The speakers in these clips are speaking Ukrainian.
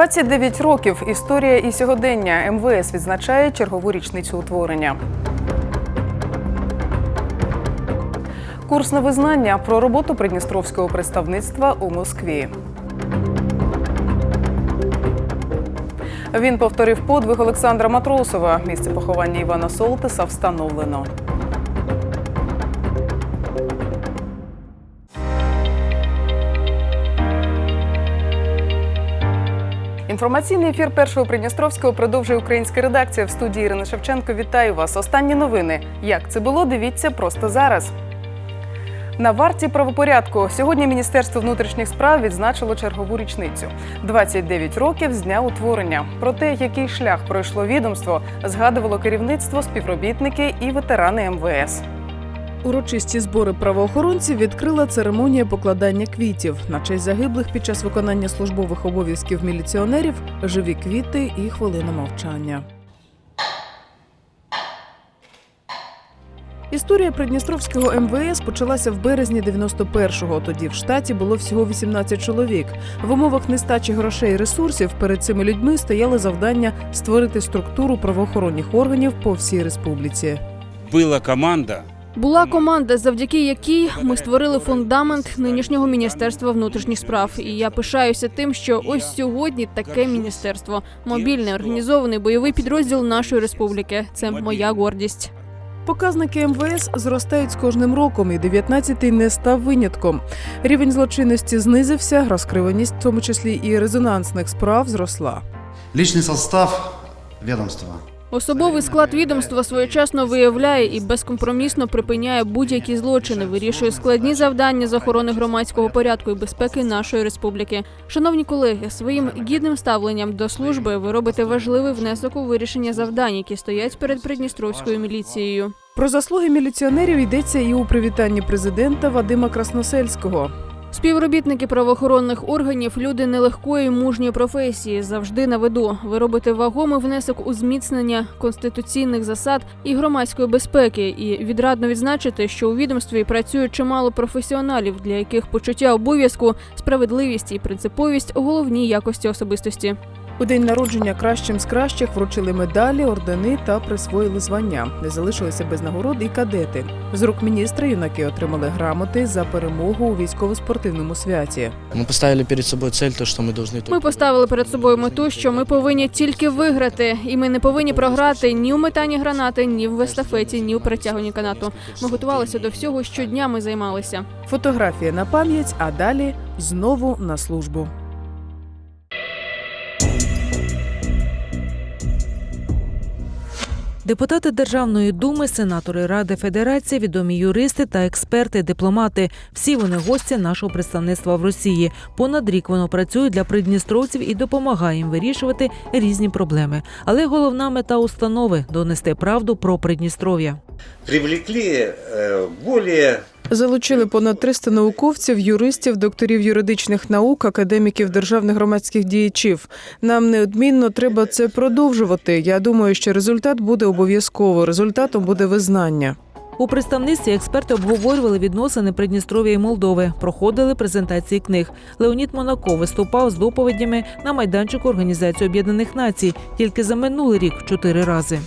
29 років історія і сьогодення МВС відзначає чергову річницю утворення. Курс на визнання про роботу придністровського представництва у Москві. Він повторив подвиг Олександра Матросова. Місце поховання Івана Солтиса встановлено. Інформаційний ефір першого Придністровського продовжує українська редакція в студії Ірина Шевченко. Вітаю вас. Останні новини. Як це було? Дивіться просто зараз. На варті правопорядку сьогодні Міністерство внутрішніх справ відзначило чергову річницю 29 років з дня утворення. Про те, який шлях пройшло відомство, згадувало керівництво, співробітники і ветерани МВС. Урочисті збори правоохоронців відкрила церемонія покладання квітів на честь загиблих під час виконання службових обов'язків міліціонерів, живі квіти і хвилина мовчання. Історія Придністровського МВС почалася в березні 91-го. Тоді в штаті було всього 18 чоловік. В умовах нестачі грошей і ресурсів перед цими людьми стояло завдання створити структуру правоохоронних органів по всій республіці. Була команда, Була команда, завдяки якій ми створили фундамент нинішнього міністерства внутрішніх справ. І я пишаюся тим, що ось сьогодні таке міністерство мобільний організований бойовий підрозділ нашої республіки. Це моя гордість. Показники МВС зростають з кожним роком, і 19-й не став винятком. Рівень злочинності знизився, розкриваність, в тому числі і резонансних справ, зросла. Личный состав ведомства. Особовий склад відомства своєчасно виявляє і безкомпромісно припиняє будь-які злочини, вирішує складні завдання з охорони громадського порядку і безпеки нашої республіки. Шановні колеги, своїм гідним ставленням до служби ви робите важливий внесок у вирішення завдань, які стоять перед придністровською міліцією. Про заслуги міліціонерів йдеться і у привітанні президента Вадима Красносельського. Співробітники правоохоронних органів люди нелегкої мужньої професії завжди на виду. Ви робите вагомий внесок у зміцнення конституційних засад і громадської безпеки. І відрадно відзначити, що у відомстві працює чимало професіоналів, для яких почуття обов'язку, справедливість і принциповість головні якості особистості. У день народження кращим з кращих вручили медалі, ордени та присвоїли звання. Не залишилися без нагород і кадети. З рук міністра юнаки отримали грамоти за перемогу у військово-спортивному святі. Мы поставили перед собой цель, то, что мы должны Ми только поставили перед собою мету, що ми повинні тільки виграти, і ми не повинні програти ні у метанні гранати, ні в естафеті, ні у перетягуванні канату. Ми готувалися до всього, щодня ми займалися. Фотографія на пам'ять, а далі знову на службу. Депутати Державної думи, сенатори Ради Федерації, відомі юристи та експерти, дипломати. Всі вони гості нашого представництва в Росії. Понад рік воно працює для придністровців і допомагає їм вирішувати різні проблеми. Але головна мета установи донести правду про Придністров'я. привлекли более Залучили понад 300 науковців, юристів, докторів юридичних наук, академіків, державних громадських діячів. Нам неодмінно треба це продовжувати. Я думаю, що результат буде обов'язково. Результатом буде визнання. У представництві експерти обговорювали відносини Придністров'я і Молдови, проходили презентації книг. Леонід Монако виступав з доповідями на майданчику Організації Об'єднаних Націй тільки за минулий рік чотири рази.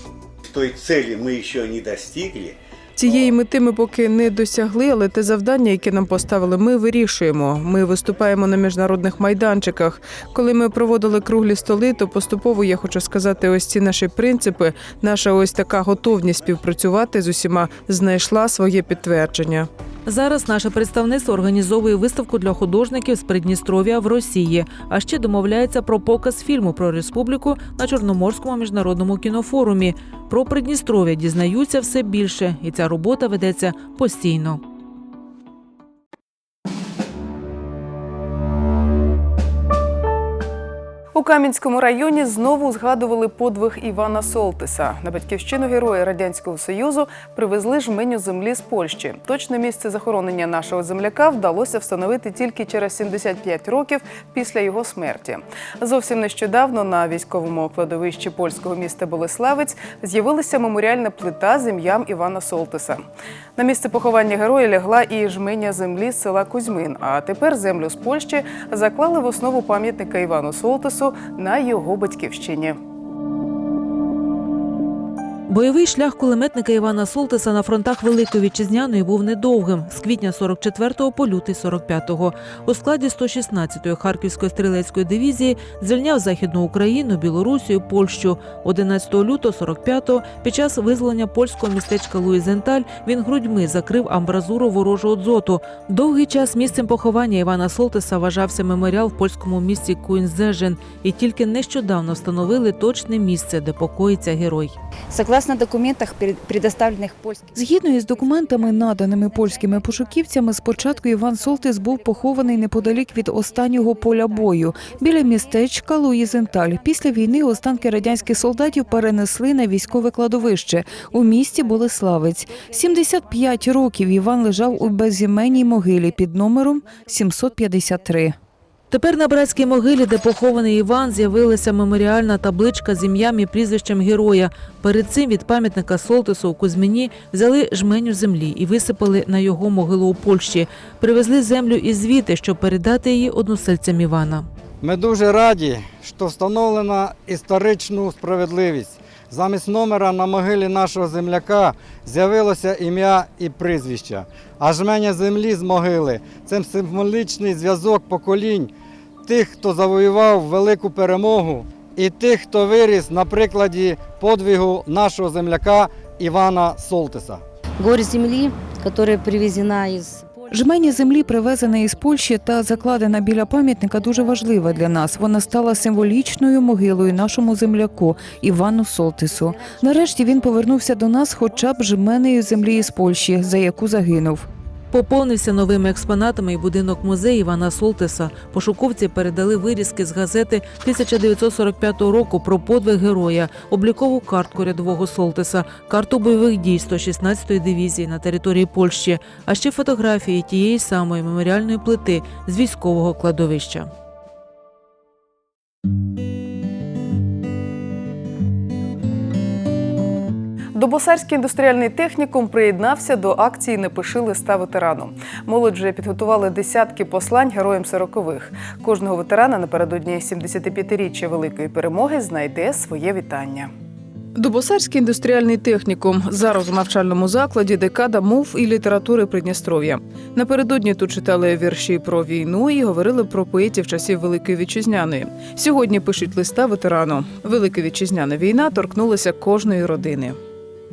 той цели мы еще не достигли, Цієї мети ми поки не досягли, але те завдання, яке нам поставили, ми вирішуємо. Ми виступаємо на міжнародних майданчиках. Коли ми проводили круглі столи, то поступово я хочу сказати, ось ці наші принципи, наша ось така готовність співпрацювати з усіма знайшла своє підтвердження. Зараз наше представництво організовує виставку для художників з Придністров'я в Росії, а ще домовляється про показ фільму про республіку на Чорноморському міжнародному кінофорумі. Про Придністров'я дізнаються все більше, і ця робота ведеться постійно. У Кам'янському районі знову згадували подвиг Івана Солтиса. На батьківщину героя радянського союзу привезли жменю землі з Польщі. Точне місце захоронення нашого земляка вдалося встановити тільки через 75 років після його смерті. Зовсім нещодавно на військовому кладовищі польського міста Болеславець з'явилася меморіальна плита з ім'ям Івана Солтиса. На місце поховання героя лягла і жменя землі з села Кузьмин. А тепер землю з Польщі заклали в основу пам'ятника Івану Солтису Солтису на його батьківщині. Бойовий шлях кулеметника Івана Солтиса на фронтах Великої Вітчизняної був недовгим з квітня 44-го по лютий 45-го. У складі 116-ї Харківської стрілецької дивізії звільняв Західну Україну, Білорусію, Польщу. 11 лютого 45-го під час визволення польського містечка Луїзенталь він грудьми закрив амбразуру ворожого дзоту. Довгий час місцем поховання Івана Солтиса вважався меморіал в польському місті Куінзежен, і тільки нещодавно встановили точне місце, де покоїться герой. Согласно документах, перед- предоставленных польским Згідно із документами, наданими польськими пошуківцями, спочатку Іван Солтис був похований неподалік від останнього поля бою біля містечка Луїзенталь. Після війни останки радянських солдатів перенесли на військове кладовище у місті Болеславець. 75 років Іван лежав у безіменній могилі під номером 753. Тепер на братській могилі, де похований Іван, з'явилася меморіальна табличка з ім'ям і прізвищем героя. Перед цим від пам'ятника Солтису у Кузьміні взяли жменю землі і висипали на його могилу у Польщі. Привезли землю із звіти, щоб передати її односельцям Івана. Ми дуже раді, що встановлена історичну справедливість. Замість номера на могилі нашого земляка з'явилося ім'я і прізвище. А жменя землі з могили це символічний зв'язок поколінь тих, хто завоював велику перемогу, і тих, хто виріс на прикладі подвигу нашого земляка Івана Солтиса. гор земли, которая привезена из Жмені землі, привезена із Польщі та закладена біля пам'ятника, дуже важлива для нас. Вона стала символічною могилою нашому земляку Івану Солтису. Нарешті він повернувся до нас, хоча б жменею землі із Польщі, за яку загинув. Поповнився новими експонатами і будинок музею Івана Солтиса. Пошуковці передали вирізки з газети 1945 року про подвиг героя, облікову картку рядового Солтиса, карту бойових дій 116-ї дивізії на території Польщі, а ще фотографії тієї самої меморіальної плити з військового кладовища. Добосарський індустріальний технікум приєднався до акції Напиши листа ветерану. Молодь вже підготували десятки послань героям сорокових. Кожного ветерана напередодні 75-річчя великої перемоги знайде своє вітання. Дубосарський індустріальний технікум зараз у навчальному закладі декада мов і літератури Придністров'я. Напередодні тут читали вірші про війну і говорили про поетів часів Великої вітчизняної. Сьогодні пишуть листа ветерану. Велика вітчизняна війна торкнулася кожної родини.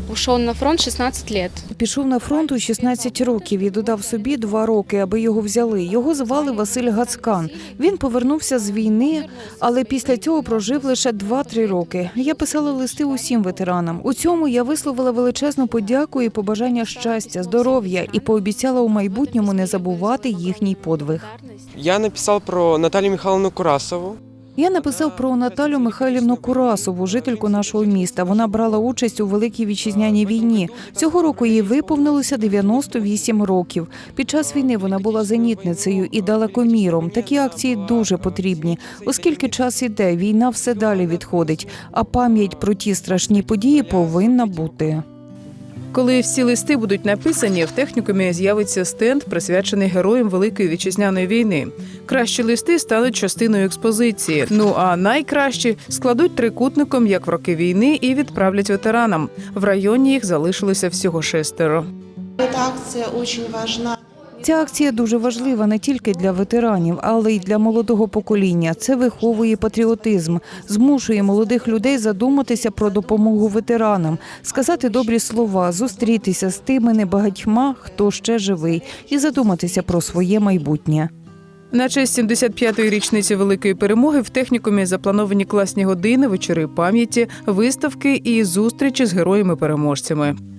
Ушел на фронт 16 лет. Пішов на фронт у 16 років і додав собі два роки, аби його взяли. Його звали Василь Гацкан. Він повернувся з війни, але після цього прожив лише 2-3 роки. Я писала листи усім ветеранам. У цьому я висловила величезну подяку і побажання щастя, здоров'я і пообіцяла у майбутньому не забувати їхній подвиг. Я написал про Наталью Михайловну Курасову. Я написав про Наталю Михайлівну Курасову, жительку нашого міста. Вона брала участь у великій вітчизняній війні. Цього року їй виповнилося 98 років. Під час війни вона була зенітницею і далекоміром. Такі акції дуже потрібні, оскільки час іде, війна все далі відходить. А пам'ять про ті страшні події повинна бути. Коли всі листи будуть написані, в технікумі з'явиться стенд, присвячений героям Великої вітчизняної війни. Кращі листи стануть частиною експозиції. Ну а найкращі складуть трикутником, як в роки війни, і відправлять ветеранам. В районі їх залишилося всього шестеро. Эта акция очень важна. Ця акція дуже важлива не тільки для ветеранів, але й для молодого покоління. Це виховує патріотизм, змушує молодих людей задуматися про допомогу ветеранам, сказати добрі слова, зустрітися з тими небагатьма, хто ще живий, і задуматися про своє майбутнє. На честь 75-ї річниці великої перемоги в технікумі заплановані класні години, вечори пам'яті, виставки і зустрічі з героями-переможцями.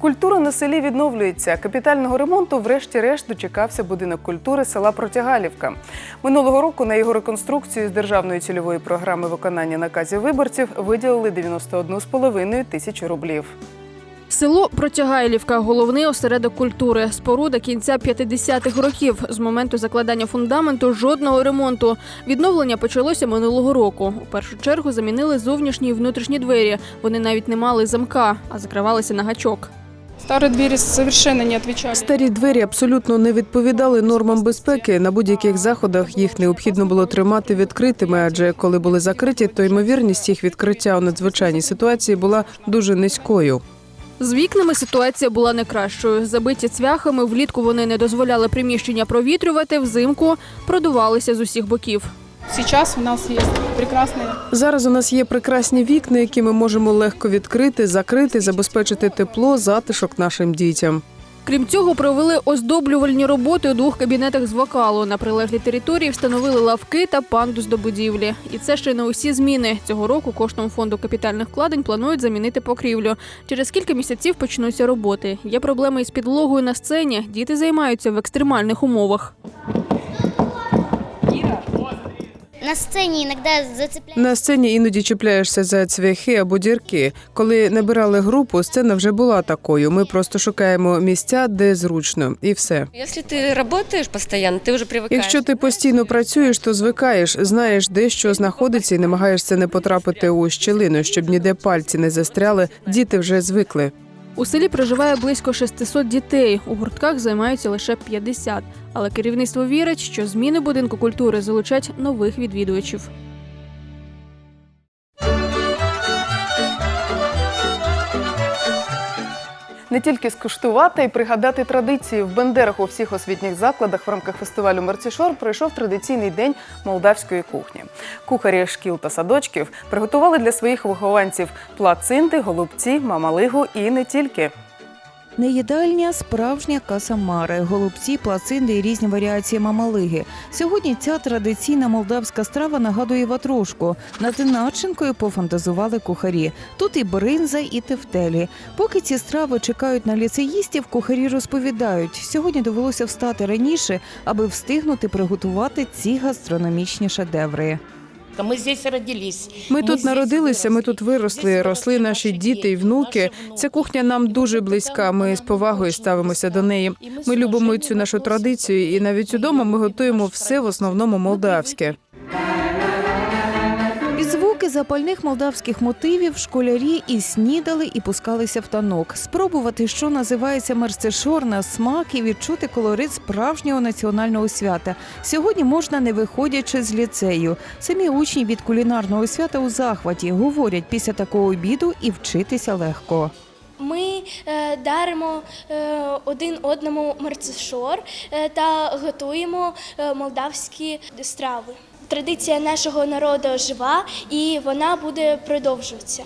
Культура на селі відновлюється. Капітального ремонту, врешті-решт, дочекався будинок культури села Протягалівка. Минулого року на його реконструкцію з державної цільової програми виконання наказів виборців виділили 91,5 тисячі рублів. Село Протягайлівка головний осередок культури. Споруда кінця 50-х років. З моменту закладання фундаменту жодного ремонту. Відновлення почалося минулого року. У першу чергу замінили зовнішні і внутрішні двері. Вони навіть не мали замка, а закривалися на гачок. Старые двери совершенно не отвечали. Старі двері абсолютно не відповідали нормам безпеки. На будь-яких заходах їх необхідно було тримати відкритими, адже коли були закриті, то ймовірність їх відкриття у надзвичайній ситуації була дуже низькою. З вікнами ситуація була не кращою. Забиті цвяхами, влітку вони не дозволяли приміщення провітрювати, взимку продувалися з усіх боків. Сейчас у нас есть прекрасные Зараз у нас є прекрасні вікна, які ми можемо легко відкрити, закрити, забезпечити тепло, затишок нашим дітям. Крім цього, провели оздоблювальні роботи у двох кабінетах з вокалу. На прилеглій території встановили лавки та пандус до будівлі. І це ще не усі зміни. Цього року коштом фонду капітальних вкладень планують замінити покрівлю. Через кілька місяців почнуться роботи. Є проблеми із підлогою на сцені. Діти займаються в екстремальних умовах. На сцене иногда зацепляют. На сцені іноді чіпляєшся за цвяхи або дірки. Коли набирали групу, сцена вже була такою. Ми просто шукаємо місця, де зручно, і все. Если ты работаешь постоянно, ты уже привыкаешь. Якщо ти постійно працюєш, то звикаєш, знаєш, де що знаходиться, і намагаєшся не потрапити у щілину, щоб ніде пальці не застряли. Діти вже звикли. У селі проживає близько 600 дітей. У гуртках займаються лише 50. Але керівництво вірить, що зміни будинку культури залучать нових відвідувачів. Не тільки скуштувати і пригадати традиції в Бендерах у всіх освітніх закладах в рамках фестивалю Мерцішор пройшов традиційний день молдавської кухні. Кухарі шкіл та садочків приготували для своїх вихованців плацинти, голубці, мамалигу і не тільки. Неїдальня справжня каса мари, голубці, плацинди і різні варіації мамалиги. Сьогодні ця традиційна молдавська страва нагадує ватрушку. Над начинкою пофантазували кухарі. Тут і бринза, і тефтелі. Поки ці страви чекають на ліцеїстів, кухарі розповідають, сьогодні довелося встати раніше, аби встигнути приготувати ці гастрономічні шедеври. Мы здесь родились. Ми тут народилися, ми тут виросли, росли наші діти і внуки. Ця кухня нам дуже близька. Ми з повагою ставимося до неї. Ми любимо цю нашу традицію, і навіть удома ми готуємо все в основному молдавське. Запальних молдавських мотивів школярі і снідали, і пускалися в танок. Спробувати, що називається мерцешор на смак і відчути колорит справжнього національного свята. Сьогодні можна не виходячи з ліцею. Самі учні від кулінарного свята у захваті говорять після такого обіду і вчитися легко. Ми е, даримо е, один одному мерцешор е, та готуємо молдавські страви. Традиція нашого народу жива і вона буде продовжуватися.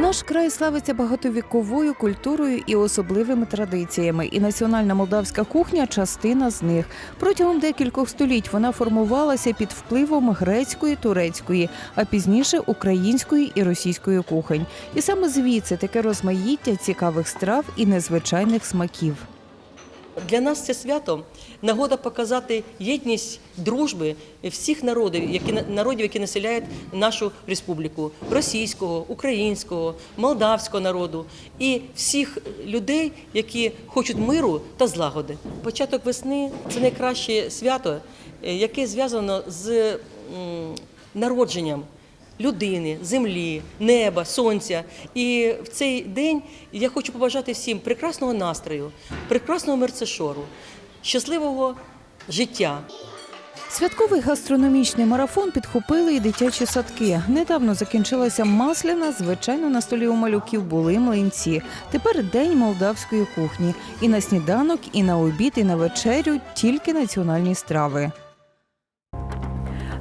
Наш край славиться багатовіковою культурою і особливими традиціями, і національна молдавська кухня частина з них. Протягом декількох століть вона формувалася під впливом грецької, турецької, а пізніше української і російської кухонь. І саме звідси таке розмаїття цікавих страв і незвичайних смаків. Для нас це свято нагода показати єдність дружби всіх народів, які народів, які населяють нашу республіку російського, українського, молдавського народу і всіх людей, які хочуть миру та злагоди. Початок весни це найкраще свято, е, яке зв'язано з народженням. Людини, землі, неба, сонця. І в цей день я хочу побажати всім прекрасного настрою, прекрасного мерцешору, щасливого життя. Святковий гастрономічний марафон підхопили і дитячі садки. Недавно закінчилася масляна. Звичайно, на столі у малюків були млинці. Тепер день молдавської кухні. І на сніданок, і на обід, і на вечерю тільки національні страви.